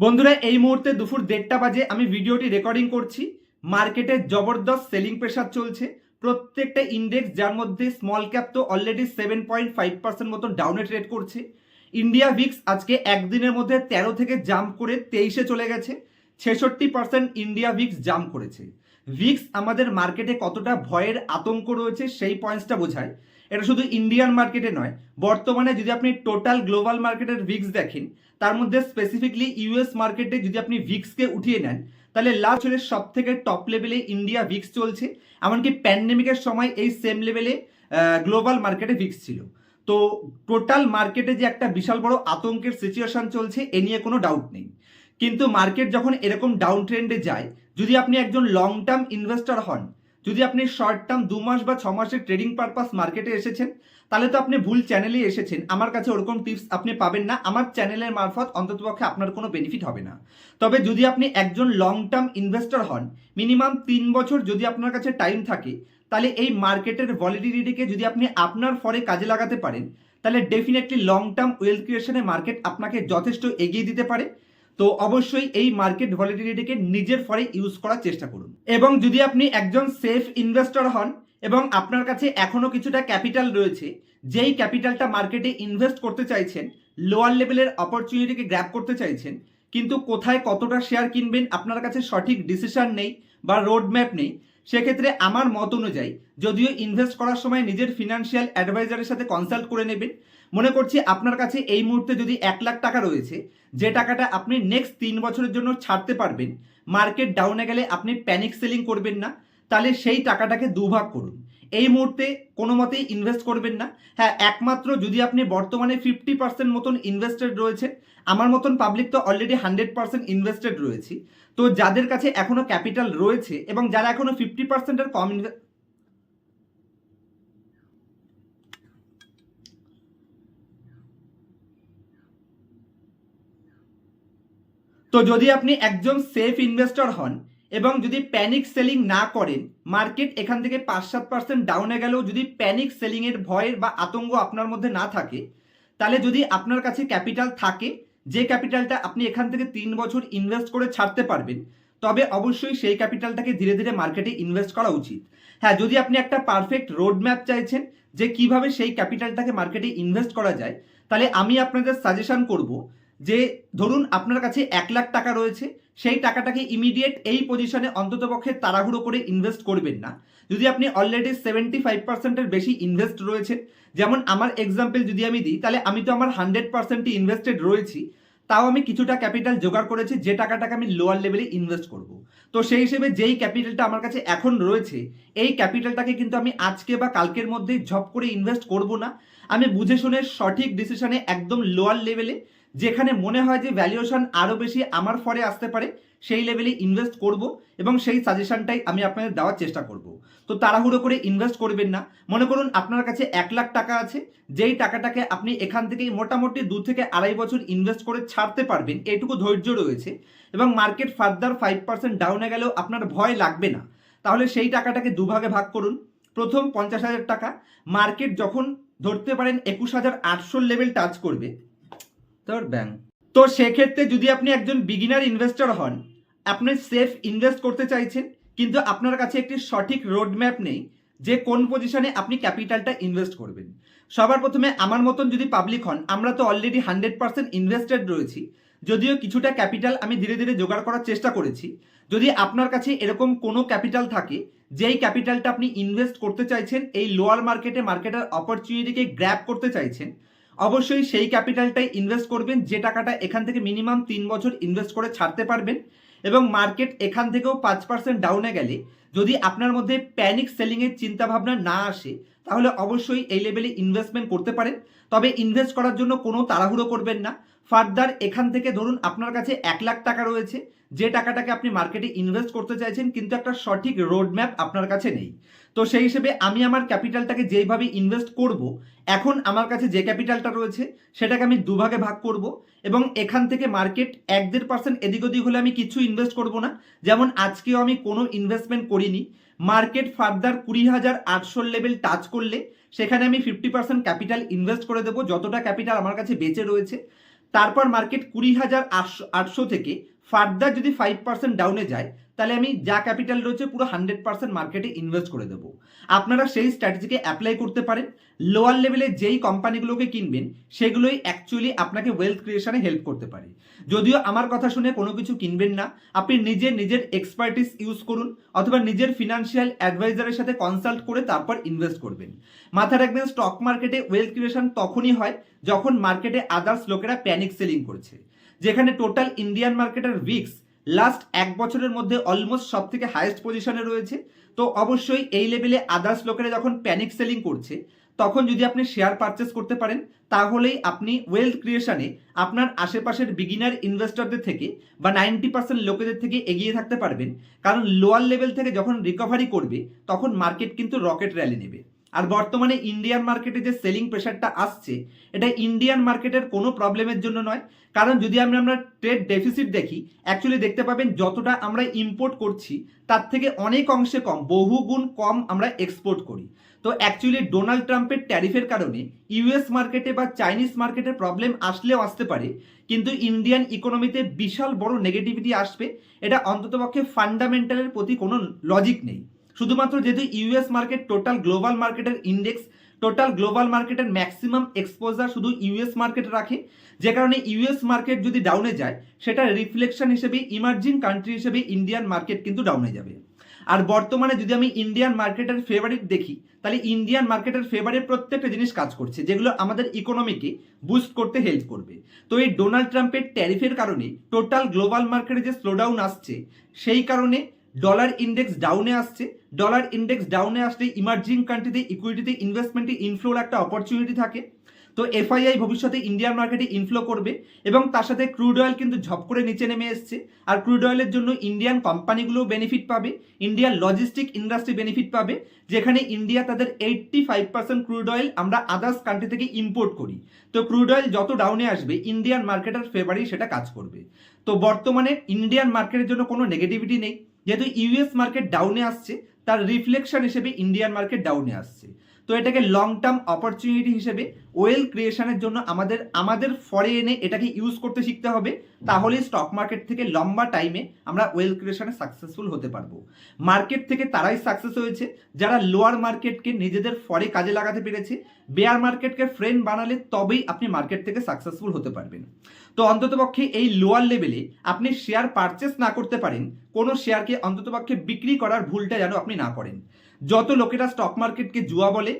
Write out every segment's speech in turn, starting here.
বন্ধুরা, এই মুহূর্তে দুপুর দেড়টা বাজে, আমি ভিডিওটি রেকর্ডিং করছি। মার্কেটে জবরদস্ত সেলিং প্রেশার চলছে। প্রত্যেকটা ইন্ডেক্স যার মধ্যে স্মল ক্যাপ তো already seven point five percent মতন ডাউনে ট্রেড করছে। ইন্ডিয়া ভিক্স আজকে একদিনের মধ্যে তেরো থেকে জাম্প করে তেইশে চলে গেছে। ছেষট্টি পার্সেন্ট ইন্ডিয়া ভিক্স জাম্প করেছে। ভিক্স আমাদের মার্কেটে কতটা ভয়ের আতঙ্ক রয়েছে সেই পয়েন্টসটা বোঝায়। এটা শুধু ইন্ডিয়ান মার্কেটে নয়, বর্তমানে যদি আপনি টোটাল গ্লোবাল মার্কেটের ভিক্স দেখেন, তার মধ্যে স্পেসিফিকলি ইউএস মার্কেটে যদি আপনি ভিক্সকে উঠিয়ে নেন, তাহলে লাস্ট হলে সব থেকে টপ লেভেলে ইন্ডিয়া ভিক্স চলছে, এমনকি প্যান্ডেমিকের সময় এই সেম লেভেলে গ্লোবাল মার্কেটে ভিক্স ছিল। তো টোটাল মার্কেটে যে একটা বিশাল বড় আতঙ্কের সিচুয়েশন চলছে, এ নিয়ে কোনো ডাউট নেই। কিন্তু মার্কেট যখন এরকম ডাউন ট্রেন্ডে যায়, যদি আপনি একজন লং টার্ম ইনভেস্টর হন যদি আপনি শর্ট টার্ম দু মাস বা ছ মাসের ট্রেডিং পারপাস মার্কেটে এসেছেন, তাহলে তো আপনি ভুল চ্যানেলে এসেছেন। আমার কাছে ওরকম টিপস আপনি পাবেন না। আমার চ্যানেলের মারফত অন্ততপক্ষে আপনার কোনো বেনিফিট হবে না। তবে যদি আপনি একজন লং টার্ম ইনভেস্টর হন মিনিমাম তিন বছর যদি আপনার কাছে টাইম থাকে, তাহলে এই মার্কেটের ভলিডিটিকে যদি আপনি আপনার ফরে কাজে লাগাতে পারেন, তাহলে ডেফিনেটলি লং টার্ম ওয়েলথ ক্রিয়েশনে মার্কেট আপনাকে যথেষ্ট এগিয়ে দিতে পারে। তো অবশ্যই এই মার্কেট ভলিডিটিকে নিজের ফরে ইউজ করার চেষ্টা করুন। এবং যদি আপনি একজন সেফ ইনভেস্টর হন এবং আপনার কাছে এখনও কিছুটা ক্যাপিটাল রয়েছে, যেই ক্যাপিটালটা মার্কেটে ইনভেস্ট করতে চাইছেন লোয়ার লেভেলের অপরচুনিটিকে গ্র্যাপ করতে চাইছেন, কিন্তু কোথায় কতটা শেয়ার কিনবেন আপনার কাছে সঠিক ডিসিশন নেই বা রোড ম্যাপ নেই সেক্ষেত্রে আমার মত অনুযায়ী যদিও ইনভেস্ট করার সময় নিজের ফিনান্সিয়াল অ্যাডভাইজারের সাথে কনসাল্ট করে নেবেন, মনে করছি আপনার কাছে এই মুহূর্তে যদি এক লাখ টাকা রয়েছে, যে টাকাটা আপনি নেক্সট তিন বছরের জন্য ছাড়তে পারবেন মার্কেট ডাউনে গেলে আপনি প্যানিক সেলিং করবেন না, তাহলে সেই টাকাটাকে দুভাগ করুন। এই মুহূর্তে কোনো মতেই ইনভেস্ট করবেন না। হ্যাঁ একমাত্র যদি আপনি বর্তমানে ফিফটি পার্সেন্ট মতন ইনভেস্টেড রয়েছে আমার মতন পাবলিক তো অলরেডি হান্ড্রেড পার্সেন্ট ইনভেস্টেড রয়েছি। তো যাদের কাছে এখনও ক্যাপিটাল রয়েছে এবং যারা এখনও ফিফটি পার্সেন্টের কম ইনভেস্ট তো যদি আপনি একজন সেফ ইনভেস্টর হন এবং যদি প্যানিক সেলিং না করেন মার্কেট এখান থেকে পাঁচ সাত পার্সেন্ট ডাউনে গেলেও যদি প্যানিক সেলিংয়ের ভয়ের বা আতঙ্ক আপনার মধ্যে না থাকে, তাহলে যদি আপনার কাছে ক্যাপিটাল থাকে, যে ক্যাপিটালটা আপনি এখান থেকে তিন বছর ইনভেস্ট করে ছাড়তে পারবেন, তবে অবশ্যই সেই ক্যাপিটালটাকে ধীরে ধীরে মার্কেটে ইনভেস্ট করা উচিত। হ্যাঁ যদি আপনি একটা পারফেক্ট রোড ম্যাপ চাইছেন যে কীভাবে সেই ক্যাপিটালটাকে মার্কেটে ইনভেস্ট করা যায়, তাহলে আমি আপনাদের সাজেশন করব যে ধরুন আপনার কাছে এক লাখ টাকা রয়েছে সেই টাকাটাকে ইমিডিয়েট এই পজিশনে অন্ততপক্ষে তাড়াহুড়ো করে ইনভেস্ট করবেন না। যদি আপনি অলরেডি সেভেন্টি ফাইভ পার্সেন্টের বেশি ইনভেস্ট রয়েছে, যেমন আমার এক্সাম্পল যদি আমি দিই, তাহলে আমি তো আমার হান্ড্রেড পার্সেন্টই ইনভেস্টেড রয়েছি, তাও আমি কিছুটা ক্যাপিটাল জোগাড় করেছি, যে টাকাটাকে আমি লোয়ার লেভেলে ইনভেস্ট করব। তো সেই হিসেবে যেই ক্যাপিটালটা আমার কাছে এখন রয়েছে, এই ক্যাপিটালটাকে কিন্তু আমি আজকে বা কালকের মধ্যেই ঝপ করে ইনভেস্ট করব না। আমি বুঝে শুনে সঠিক ডিসিশনে একদম লোয়ার লেভেলে যেখানে মনে হয় যে ভ্যালুয়েশন আরও বেশি আমার ফরে আসতে পারে, সেই লেভেলে ইনভেস্ট করব এবং সেই সাজেশনটাই আমি আপনাদের দেওয়ার চেষ্টা করব। তো তাড়াহুড়ো করে ইনভেস্ট করবেন না। মনে করুন আপনার কাছে এক লাখ টাকা আছে, যেই টাকাটাকে আপনি এখান থেকেই মোটামুটি দু থেকে আড়াই বছর ইনভেস্ট করে ছাড়তে পারবেন এইটুকু ধৈর্য রয়েছে এবং মার্কেট ফার্দার ফাইভ পার্সেন্ট ডাউনে গেলেও আপনার ভয় লাগবে না। তাহলে সেই টাকাটাকে দুভাগে ভাগ করুন। প্রথম পঞ্চাশ হাজার টাকা মার্কেট যখন ধরতে পারেন একুশ হাজার আটশোর লেভেল টাচ করবে তোর ব্যাংক। তো সেক্ষেত্রে যদি আপনি একজন বিগিনার ইনভেস্টর হন, আপনি সেফ ইনভেস্ট করতে চাইছেন, কিন্তু আপনার কাছে একটি সঠিক রোড ম্যাপ নেই যে কোন পজিশনে আপনি ক্যাপিটালটা ইনভেস্ট করবেন। সবার প্রথমে আমার মতন যদি পাবলিক হন, আমরা তো অলরেডি হান্ড্রেড পার্সেন্ট ইনভেস্টেড রয়েছি, যদিও কিছুটা ক্যাপিটাল আমি ধীরে ধীরে জোগাড় করার চেষ্টা করেছি। যদি আপনার কাছে এরকম কোনো ক্যাপিটাল থাকে, যেই ক্যাপিটালটা আপনি ইনভেস্ট করতে চাইছেন, এই লোয়ার মার্কেটে মার্কেটের অপরচুনিটিকে গ্র্যাপ করতে চাইছেন অবশ্যই সেই ক্যাপিটালটাই ইনভেস্ট করবেন, যে টাকাটা এখান থেকে মিনিমাম তিন বছর ইনভেস্ট করে ছাড়তে পারবেন এবং মার্কেট এখান থেকেও পাঁচ পার্সেন্ট ডাউনে গেলে যদি আপনার মধ্যে প্যানিক সেলিংয়ের চিন্তাভাবনা না আসে, তাহলে অবশ্যই এই লেভেলে ইনভেস্টমেন্ট করতে পারেন। তবে ইনভেস্ট করার জন্য কোনো তাড়াহুড়ো করবেন না। ফার্দার এখান থেকে ধরুন আপনার কাছে এক লাখ টাকা রয়েছে, যে টাকাটাকে আপনি মার্কেটে ইনভেস্ট করতে চাইছেন, কিন্তু একটা সঠিক রোড ম্যাপ আপনার কাছে নেই। তো সেই হিসেবে আমি আমার ক্যাপিটালটাকে যেইভাবে ইনভেস্ট করব, এখন আমার কাছে যে ক্যাপিটালটা রয়েছে, সেটাকে আমি দুভাগে ভাগ করব এবং এখান থেকে মার্কেট এক দেড় পার্সেন্ট এদিক ওদিক হলে আমি কিছু ইনভেস্ট করব না। যেমন আজকেও আমি কোনো ইনভেস্টমেন্ট করিনি। মার্কেট ফার্দার কুড়ি হাজার আটশো লেভেল টাচ করলে, সেখানে আমি ফিফটি পার্সেন্ট ক্যাপিটাল ইনভেস্ট করে দেবো, যতটা ক্যাপিটাল আমার কাছে বেঁচে রয়েছে। তারপর মার্কেট কুড়ি হাজার আটশো আটশো থেকে ফার্দার যদি ফাইভ পার্সেন্ট ডাউনে যায়, তাহলে আমি যা ক্যাপিটাল রয়েছে পুরো হান্ড্রেড পার্সেন্ট মার্কেটে ইনভেস্ট করে দেবো। আপনারা সেই স্ট্র্যাটেজিকে অ্যাপ্লাই করতে পারেন। লোয়ার লেভেলে যেই কোম্পানিগুলোকে কিনবেন, সেগুলোই অ্যাকচুয়ালি আপনাকে ওয়েলথ ক্রিয়েশনে হেল্প করতে পারে। যদিও আমার কথা শুনে কোনো কিছু কিনবেন না, আপনি নিজের নিজের এক্সপার্টিস ইউজ করুন, অথবা নিজের ফিনান্সিয়াল অ্যাডভাইজারের সাথে কনসাল্ট করে তারপর ইনভেস্ট করবেন। মাথা রাখবেন স্টক মার্কেটে ওয়েলথ ক্রিয়েশন তখনই হয়, যখন মার্কেটে আদার্স লোকেরা প্যানিক সেলিং করছে। যেখানে টোটাল ইন্ডিয়ান মার্কেটের উইক্স লাস্ট এক বছরের মধ্যে অলমোস্ট সব থেকে হাইয়েস্ট পজিশনে রয়েছে। তো অবশ্যই এই লেভেলে আদার্স লোকেরা যখন প্যানিক সেলিং করছে, তখন যদি আপনি শেয়ার পারচেস করতে পারেন, তাহলেই আপনি ওয়েলথ ক্রিয়েশনে আপনার আশেপাশের বিগিনার ইনভেস্টরদের থেকে বা নাইনটি পার্সেন্ট লোকেদের থেকে এগিয়ে থাকতে পারবেন। কারণ লোয়ার লেভেল থেকে যখন রিকভারি করবে, তখন মার্কেট কিন্তু রকেট র্যালি নেবে। আর বর্তমানে ইন্ডিয়ান মার্কেটে যে সেলিং প্রেশারটা আসছে, এটা ইন্ডিয়ান মার্কেটের কোনো প্রবলেমের জন্য নয়। কারণ যদি আমরা আমরা ট্রেড ডেফিসিট দেখি অ্যাকচুয়ালি দেখতে পাবেন যতটা আমরা ইম্পোর্ট করছি, তার থেকে অনেক অংশে কম বহুগুণ কম আমরা এক্সপোর্ট করি। তো অ্যাকচুয়ালি ডোনাল্ড ট্রাম্পের ট্যারিফের কারণে ইউএস মার্কেটে বা চাইনিজ মার্কেটে প্রবলেম আসলেও আসতে পারে, কিন্তু ইন্ডিয়ান ইকোনমিতে বিশাল বড় নেগেটিভিটি আসবে। এটা অন্ততপক্ষে ফান্ডামেন্টালের প্রতি কোনো লজিক নেই। শুধুমাত্র যেহেতু ইউএস মার্কেট টোটাল গ্লোবাল মার্কেটের ইন্ডেক্স টোটাল গ্লোবাল মার্কেটের ম্যাক্সিমাম এক্সপোজার শুধু ইউএস মার্কেট রাখে। যে কারণে ইউএস মার্কেট যদি ডাউনে যায়, সেটা রিফ্লেকশন হিসেবে ইমার্জিং কান্ট্রি হিসেবে ইন্ডিয়ান মার্কেট কিন্তু ডাউনে যাবে। আর বর্তমানে যদি আমি ইন্ডিয়ান মার্কেটের ফেভারিট দেখি, তাহলে ইন্ডিয়ান মার্কেটের ফেভারে প্রত্যেকটা জিনিস কাজ করছে, যেগুলো আমাদের ইকোনমিকে বুস্ট করতে হেল্প করবে। তো এই ডোনাল্ড ট্রাম্পের ট্যারিফের কারণে টোটাল গ্লোবাল মার্কেটে যে স্লোডাউন আসছে, সেই কারণে ডলার ইন্ডেক্স ডাউনে আসছে। ডলার ইন্ডেক্স ডাউনে আসলে ইমার্জিং কান্ট্রিতে ইকুইটিতে ইনভেস্টমেন্টে ইনফ্লোর একটা অপরচুনিটি থাকে। তো এফআইআই ভবিষ্যতে ইন্ডিয়ান মার্কেটে ইনফ্লো করবে এবং তার সাথে ক্রুড অয়েল কিন্তু ঝপ করে নিচে নেমে এসছে। আর ক্রুড অয়েলের জন্য ইন্ডিয়ান কোম্পানিগুলো বেনিফিট পাবে ইন্ডিয়ান লজিস্টিক ইন্ডাস্ট্রি বেনিফিট পাবে, যেখানে ইন্ডিয়া তাদের eighty five percent crude oil আমরা আদার্স কান্ট্রি থেকে ইম্পোর্ট করি। তো ক্রুড অয়েল যত ডাউনে আসবে ইন্ডিয়ান মার্কেটের ফেভারেই সেটা কাজ করবে। তো বর্তমানে ইন্ডিয়ান মার্কেটের জন্য কোনো নেগেটিভিটি নেই। যেহেতু ইউএস মার্কেট ডাউনে আসছে তার রিফ্লেকশন হিসেবে ইন্ডিয়ান মার্কেট ডাউনে আসছে। তো এটাকে লং টার্ম অপরচুনিটি হিসেবে ওয়েল ক্রিয়েশনের জন্য আমাদের আমাদের ফরে এনে এটাকে ইউজ করতে শিখতে হবে। তাহলে স্টক মার্কেট থেকে লম্বা টাইমে আমরা ওয়েল ক্রিয়েশনে সাকসেসফুল হতে পারব। মার্কেট থেকে তারাই সাকসেস হয়েছে। যারা লোয়ার মার্কেটকে নিজেদের ফরে কাজে লাগাতে পেরেছে বেয়ার মার্কেটকে ফ্রেন্ড বানালে তবেই আপনি মার্কেট থেকে সাকসেসফুল হতে পারবেন। তো অন্ততপক্ষে এই লোয়ার লেভেলে আপনি শেয়ার পারচেস না করতে পারেন, কোনো শেয়ারকে অন্ততপক্ষে বিক্রি করার ভুলটা যেন আপনি না করেন। যত লোকেরা স্টক মার্কেটকে জুয়া বলে,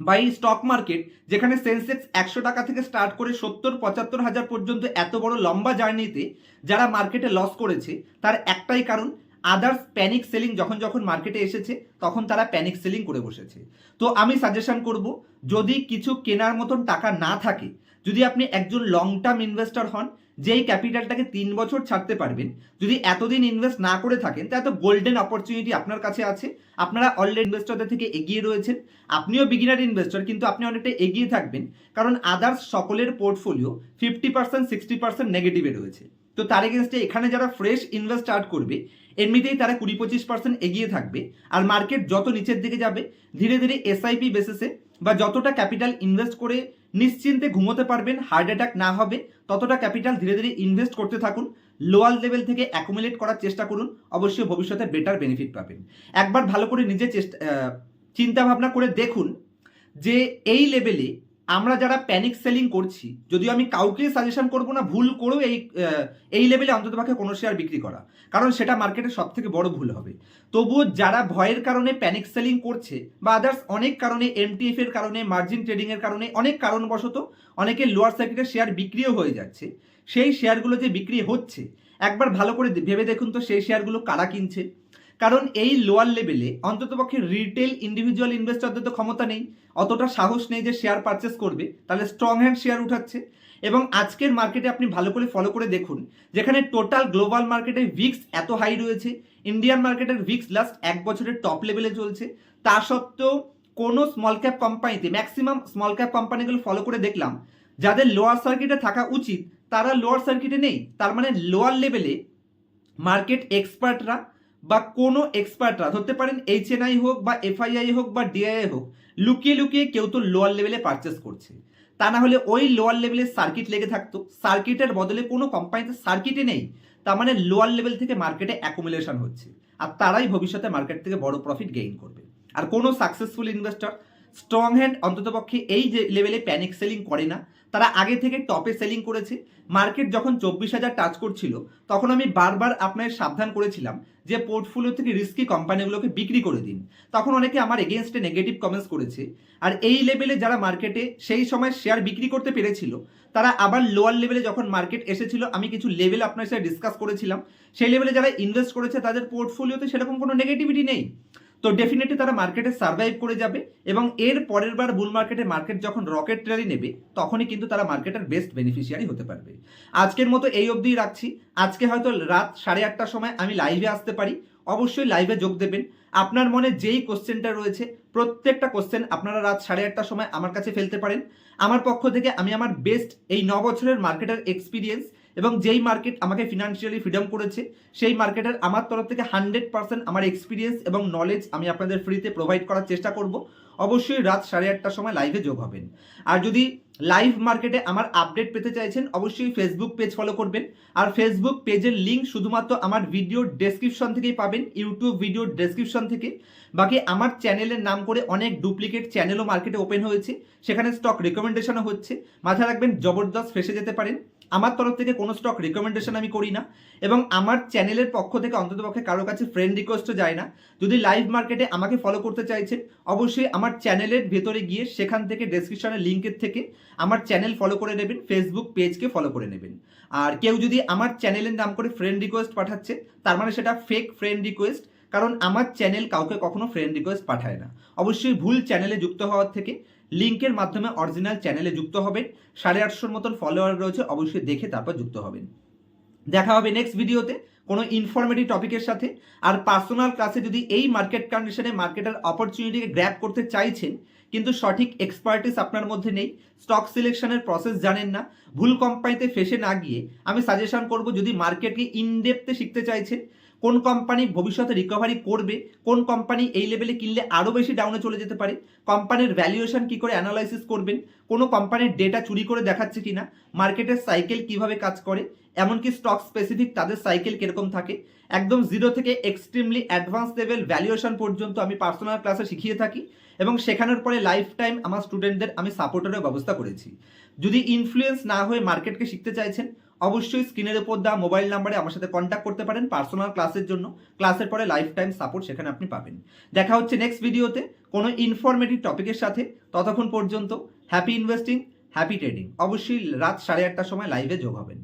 বা এই স্টক মার্কেট যেখানে সেন্সেক্স একশো টাকা থেকে স্টার্ট করে সত্তর, পঁচাত্তর হাজার পর্যন্ত এত বড় লম্বা জার্নিতে যারা মার্কেটে লস করেছে, তার একটাই কারণ আদার্স প্যানিক সেলিং যখন যখন মার্কেটে এসেছে, তখন তারা প্যানিক সেলিং করে বসেছে। তো আমি সাজেশন করব, যদি কিছু কেনার মতন টাকা না থাকে, যদি আপনি একজন লং টার্ম ইনভেস্টর হন যেই ক্যাপিটালটাকে তিন বছর ছাড়তে পারবেন, যদি এতদিন ইনভেস্ট না করে থাকেন তাহলে তো গোল্ডেন অপরচুনিটি আপনার কাছে আছে। আপনারা অলরেডি ইনভেস্টরদের থেকে এগিয়ে রয়েছেন। আপনিও বিগিনার ইনভেস্টর কিন্তু আপনি অনেকটা এগিয়ে থাকবেন। কারণ আদার্স সকলের portfolio fifty percent sixty percent নেগেটিভে রয়েছে। তো তার এগেনস্টে এখানে যারা ফ্রেশ ইনভেস্ট স্টার্ট করবে, এমনিতেই তারা কুড়ি পঁচিশ পার্সেন্ট এগিয়ে থাকবে। আর মার্কেট যত নিচের দিকে যাবে, ধীরে ধীরে এসআইপি বেসিসে বা যতটা ক্যাপিটাল ইনভেস্ট করে নিশ্চিন্তে ঘুমোতে পারবেন হার্ট অ্যাটাক না হবে, ততটা ক্যাপিটাল ধীরে ধীরে ইনভেস্ট করতে থাকুন লোয়ার লেভেল থেকে অ্যাকুমুলেট করার চেষ্টা করুন, অবশ্যই ভবিষ্যতে বেটার বেনিফিট পাবেন। একবার ভালো করে নিজে চেষ্টা চিন্তাভাবনা করে দেখুন যে এই লেভেলে আমরা যারা প্যানিক সেলিং করছি, যদিও আমি কাউকে সাজেশন করব না, ভুল করেও এই এই লেভেলে অন্ততপক্ষে কোনো শেয়ার বিক্রি করা। কারণ সেটা মার্কেটের সব থেকে বড় ভুল হবে। তবুও যারা ভয়ের কারণে প্যানিক সেলিং করছে, বা আদার্স অনেক কারণে এমটিএফ এর কারণে মার্জিন ট্রেডিং এর কারণে অনেক কারণবশত অনেকে লোয়ার সার্কিটের শেয়ার বিক্রিও হয়ে যাচ্ছে। সেই শেয়ারগুলো যে বিক্রি হচ্ছে, একবার ভালো করে ভেবে দেখুন তো, সেই শেয়ারগুলো কারা কিনছে? কারণ এই লোয়ার লেভেলে অন্ততপক্ষে রিটেল ইন্ডিভিজুয়াল ইনভেস্টরদের তো ক্ষমতা নেই, অতটা সাহস নেই যে শেয়ার পারচেস করবে, তাহলে স্ট্রং হ্যান্ড শেয়ার উঠাচ্ছে। এবং আজকের মার্কেটে আপনি ভালো করে ফলো করে দেখুন, যেখানে টোটাল গ্লোবাল মার্কেটে ভিক্স এত হাই রয়েছে ইন্ডিয়ান মার্কেটের ভিক্স লাস্ট এক বছরের টপ লেভেলে চলছে। তা সত্ত্বেও কোনো স্মল ক্যাপ কোম্পানিতে ম্যাক্সিমাম স্মল ক্যাপ কোম্পানিগুলো ফলো করে দেখলাম, যাদের লোয়ার সার্কিটে থাকা উচিত, তারা লোয়ার সার্কিটে নেই। তার মানে লোয়ার লেভেলে মার্কেট এক্সপার্টরা বা কোনো এক্সপার্টরা ধরতে পারেন এইচএনআই হোক বা এফআইআই হোক বা ডিআইআই হোক, লুকিয়ে লুকিয়ে কেউ তো লোয়ার লেভেলে পারচেস করছে। তা না হলে ওই লোয়ার লেভেলের সার্কিট লেগে থাকতো। সার্কিটের বদলে কোনো কোম্পানিতে সার্কিটই নেই। তার মানে লোয়ার লেভেল থেকে মার্কেটে অ্যাকুমুলেশন হচ্ছে। আর তারাই ভবিষ্যতে মার্কেট থেকে বড় প্রফিট গেইন করবে। আর কোনো সাকসেসফুল ইনভেস্টর স্ট্রং হ্যান্ড অন্ততপক্ষে এই যে লেভেলে প্যানিক সেলিং করে না, তারা আগে থেকে টপে সেলিং করেছে। মার্কেট যখন চব্বিশ হাজার টাচ করছিল, তখন আমি বারবার আপনার সাবধান করেছিলাম যে পোর্টফোলিও থেকে রিস্কি কোম্পানিগুলোকে বিক্রি করে দিন। তখন অনেকে আমার এগেনস্টে নেগেটিভ কমেন্টস করেছে। আর এই লেভেলে যারা মার্কেটে সেই সময় শেয়ার বিক্রি করতে পেরেছিল, তারা আবার লোয়ার লেভেলে যখন মার্কেট এসেছিল, আমি কিছু লেভেল আপনার সাথে ডিসকাস করেছিলাম। সেই লেভেলে যারা ইনভেস্ট করেছে, তাদের পোর্টফোলিওতে সেরকম কোনো নেগেটিভিটি নেই। তো ডেফিনেটলি তারা মার্কেটে সার্ভাইভ করে যাবে এবং এর পরের বার বুল মার্কেটে মার্কেট যখন রকেট র্যালি নেবে, তখনই কিন্তু তারা মার্কেটের বেস্ট বেনিফিশিয়ারি হতে পারবে। আজকের মতো এই অবধি রাখছি। আজকে হয়তো রাত সাড়ে আটটার সময় আমি লাইভে আসতে পারি। অবশ্যই লাইভে যোগ দেবেন। আপনার মনে যেই কোশ্চেনটা রয়েছে, প্রত্যেকটা কোশ্চেন আপনারা রাত সাড়ে আটটার সময় আমার কাছে ফেলতে পারেন। আমার পক্ষ থেকে আমি আমার বেস্ট এই ন বছরের মার্কেটের এক্সপিরিয়েন্স এবং যেই মার্কেট আমাকে ফিনান্সিয়ালি ফ্রিডম করেছে, সেই মার্কেটের আমার তরফ থেকে হান্ড্রেড পার্সেন্ট আমার এক্সপিরিয়েন্স এবং নলেজ আমি আপনাদের ফ্রিতে প্রোভাইড করার চেষ্টা করব। অবশ্যই রাত সাড়ে আটটার সময় লাইভে যোগ হবেন। আর যদি লাইভ মার্কেটে আমার আপডেট পেতে চাইছেন, অবশ্যই ফেসবুক পেজ ফলো করবেন। আর ফেসবুক পেজের লিঙ্ক শুধুমাত্র আমার ভিডিও ডেসক্রিপশন থেকেই পাবেন ইউটিউব ভিডিও ডেসক্রিপশন থেকে। বাকি আমার চ্যানেলের নাম করে অনেক ডুপ্লিকেট চ্যানেলও মার্কেটে ওপেন হয়েছে। সেখানে স্টক রেকমেন্ডেশনও হচ্ছে। মাথায় রাখবেন, জবরদস্ত ফেসে যেতে পারেন। আমার তরফ থেকে কোনো স্টক রিকমেন্ডেশন আমি করি না এবং আমার চ্যানেলের পক্ষ থেকে অন্ততপক্ষে কারও কাছে ফ্রেন্ড রিকোয়েস্টও যায় না। যদি লাইভ মার্কেটে আমাকে ফলো করতে চাইছেন, অবশ্যই আমার চ্যানেলের ভেতরে গিয়ে সেখান থেকে ডেসক্রিপশনের লিঙ্কের থেকে আমার চ্যানেল ফলো করে নেবেন ফেসবুক পেজকে ফলো করে নেবেন। আর কেউ যদি আমার চ্যানেলের নাম করে ফ্রেন্ড রিকোয়েস্ট পাঠাচ্ছে, তার মানে সেটা ফেক ফ্রেন্ড রিকোয়েস্ট কারণ আমার চ্যানেল কাউকে কখনো ফ্রেন্ড রিকোয়েস্ট পাঠায় না। অবশ্যই ভুল চ্যানেলে যুক্ত হওয়ার থেকে লিঙ্কের মাধ্যমে অরিজিনাল চ্যানেলে যুক্ত হবেন। সাড়ে আটশোর মতন ফলোয়ার রয়েছে, অবশ্যই দেখে তারপর যুক্ত হবেন। দেখা হবে নেক্সট ভিডিওতে কোনো ইনফরমেটিভ টপিকের সাথে। আর পার্সোনাল ক্লাসে যদি এই মার্কেট কন্ডিশনে মার্কেটের অপরচুনিটিকে গ্র্যাপ করতে চাইছেন, কিন্তু সঠিক এক্সপার্টিস আপনার মধ্যে নেই স্টক সিলেকশনের প্রসেস জানেন না, ভুল কোম্পানিতে ফেসে না গিয়ে আমি সাজেশন করব যদি মার্কেটকে ইনডেপথে শিখতে চাইছেন কোন কোম্পানি ভবিষ্যতে রিকভারি করবে, কোন কোম্পানি এই লেভেলে কিনলে আরও বেশি ডাউনে চলে যেতে পারে কোম্পানির ভ্যালুয়েশন কি করে অ্যানালাইসিস করবেন, কোনো কোম্পানির ডেটা চুরি করে দেখাচ্ছে কি না মার্কেটের সাইকেল কীভাবে কাজ করে, এমনকি স্টক স্পেসিফিক তাদের সাইকেল কীরকম থাকে, একদম জিরো থেকে এক্সট্রিমলি অ্যাডভান্স লেভেল ভ্যালুয়েশন পর্যন্ত আমি পার্সোনাল ক্লাসে শিখিয়ে থাকি এবং শেখানোর পরে লাইফ টাইম আমার স্টুডেন্টদের আমি সাপোর্টারের ব্যবস্থা করেছি। যদি ইনফ্লুয়েন্স না হয়ে মার্কেটকে শিখতে চাইছেন অবশ্যই স্ক্রিনের উপর দেওয়া মোবাইল নাম্বারে আমার সাথে কন্ট্যাক্ট করতে পারেন পার্সোনাল ক্লাসের জন্য। ক্লাসের পরে লাইফ টাইম সাপোর্ট সেখানে আপনি পাবেন। দেখা হচ্ছে নেক্সট ভিডিওতে কোনো ইনফরমেটিভ টপিকের সাথে। ততক্ষণ পর্যন্ত হ্যাপি ইনভেস্টিং হ্যাপি ট্রেডিং অবশ্যই রাত সাড়ে আটটার সময় লাইভে যোগ হবেন।